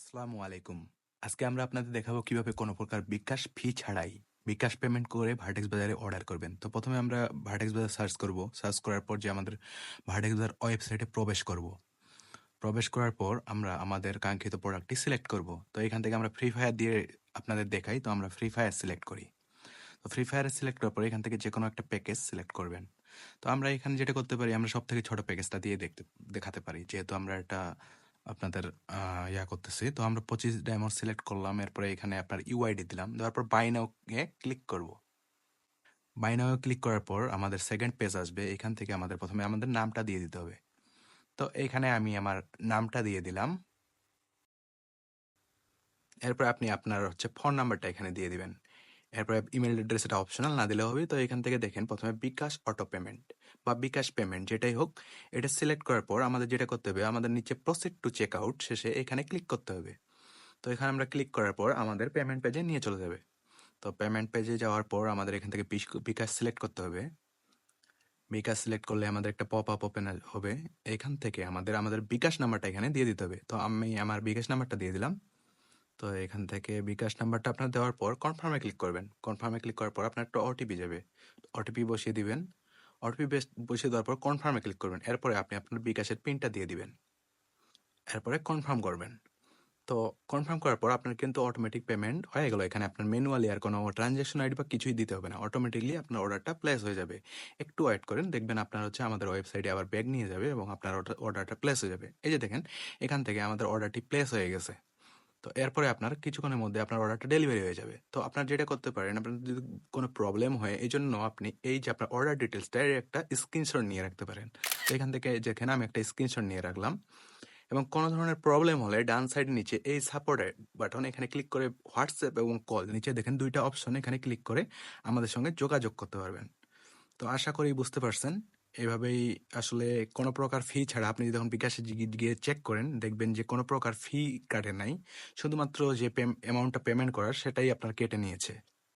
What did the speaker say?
আসসালামু আলাইকুম। আজকে আমরা আপনাদের দেখাবো কীভাবে কোনো প্রকার বিকাশ ফি ছাড়াই। বিকাশ পেমেন্ট করে ভার্টেক্স বাজারে অর্ডার করবেন। তো প্রথমে আমরা ভার্টেক্স বাজার সার্চ করব। সার্চ করার পর যে আমাদের ভার্টেক্স বাজার ওয়েবসাইটে প্রবেশ করব। প্রবেশ করার পর আমরা আমাদের কাঙ্ক্ষিত প্রোডাক্টটি সিলেক্ট করব। তো এখান থেকে আমরা ফ্রি ফায়ার দিয়ে আপনাদের দেখাই। তো আমরা ফ্রি ফায়ার সিলেক্ট করি। তো ফ্রি ফায়ারে সিলেক্ট করার পর এখান থেকে যে কোনো একটা প্যাকেজ সিলেক্ট করবেন। তো আমরা এখানে যেটা করতে পারি, আমরা সব থেকে ছোট প্যাকেজটা দিয়ে দেখতে, দেখাতে পারি। যেহেতু আমরা এটা আপনাদের ইয়া করতেছি। তো আমরা পঁচিশ ডায়মন্ড সিলেক্ট করলাম, এরপরে এখানে আপনার ইউআইডি দিলাম। দেওয়ার পর বাই নাও এ ক্লিক করব। বাই নাও ক্লিক করার পর আমাদের সেকেন্ড পেজ আসবে। এখান থেকে আমাদের প্রথমে আমাদের নামটা দিয়ে দিতে হবে। তো এখানে আমি আমার নামটা দিয়ে দিলাম। এরপর আপনি আপনার হচ্ছে ফোন নাম্বারটা এখানে দিয়ে দিবেন। এরপরে ইমেল অ্যাড্রেস এটা অপশনাল না দিলে হবে। তো এখান থেকে দেখেন, প্রথমে বিকাশ অটো পেমেন্ট বা বিকাশ পেমেন্ট যেটাই হোক, এটা সিলেক্ট করার পর আমাদের যেটা করতে হবে, আমাদের নিচে প্রসিড টু চেক আউট শেষে এখানে ক্লিক করতে হবে। তো এখানে আমরা ক্লিক করার পর আমাদের পেমেন্ট পেজে নিয়ে চলে যাবে। তো পেমেন্ট পেজে যাওয়ার পর আমাদের এখান থেকে বিকাশ সিলেক্ট করতে হবে। বিকাশ সিলেক্ট করলে আমাদের একটা পপ আপ ওপেন হবে। এখান থেকে আমাদের আমাদের বিকাশ নাম্বারটা এখানে দিয়ে দিতে হবে। তো আমি আমার বিকাশ নাম্বারটা দিয়ে দিলাম। তো এখান থেকে বিকাশ নাম্বারটা আপনার দেওয়ার পর কনফার্মে ক্লিক করবেন। কনফার্মে ক্লিক করার পর আপনার একটা ওটিপি যাবে। ওটিপি বসিয়ে দিবেন। ওটিপি বসিয়ে দেওয়ার পর কনফার্মে ক্লিক করবেন। এরপরে আপনি আপনার বিকাশের পিনটা দিয়ে দিবেন। এরপরে কনফার্ম করবেন। তো কনফার্ম করার পর আপনার কিন্তু অটোমেটিক পেমেন্ট হয়ে গেল। এখানে আপনার ম্যানুয়ালি আর কোনো ট্রানজ্যাকশন আইডি বা কিছুই দিতে হবে না। অটোমেটিকলি আপনার অর্ডারটা প্লেস হয়ে যাবে। একটু ওয়েট করেন। দেখবেন আপনার হচ্ছে আমাদের ওয়েবসাইটে আবার ব্যাগ নিয়ে যাবে এবং আপনার অর্ডারটা প্লেস হয়ে যাবে। এই যে দেখেন, এখান থেকে আমাদের অর্ডারটি প্লেস হয়ে গেছে। তো এরপরে আপনার কিছুক্ষণের মধ্যে আপনার অর্ডারটা ডেলিভারি হয়ে যাবে। তো আপনার যেটা করতে পারেন, আপনার যদি কোনো প্রবলেম হয় এই জন্য আপনি এই যে আপনার অর্ডার ডিটেলসটা এর একটা স্ক্রিনশট নিয়ে রাখতে পারেন। তো এখান থেকে যেখানে আমি একটা স্ক্রিনশট নিয়ে রাখলাম এবং কোনো ধরনের প্রবলেম হলে ডান সাইড নিচে এই সাপোর্টের বাটন এখানে ক্লিক করে হোয়াটসঅ্যাপ এবং কল নিচে দেখেন দুইটা অপশন এখানে ক্লিক করে আমাদের সঙ্গে যোগাযোগ করতে পারবেন। তো আশা করি বুঝতে পারছেন। এভাবেই আসলে কোনো প্রকার ফি ছাড়া আপনি যখন বিকাশে গিয়ে চেক করেন, দেখবেন যে কোনো প্রকার ফি কাটে নাই। শুধুমাত্র যে অ্যামাউন্টটা পেমেন্ট করার, সেটাই আপনার কেটে নিয়েছে।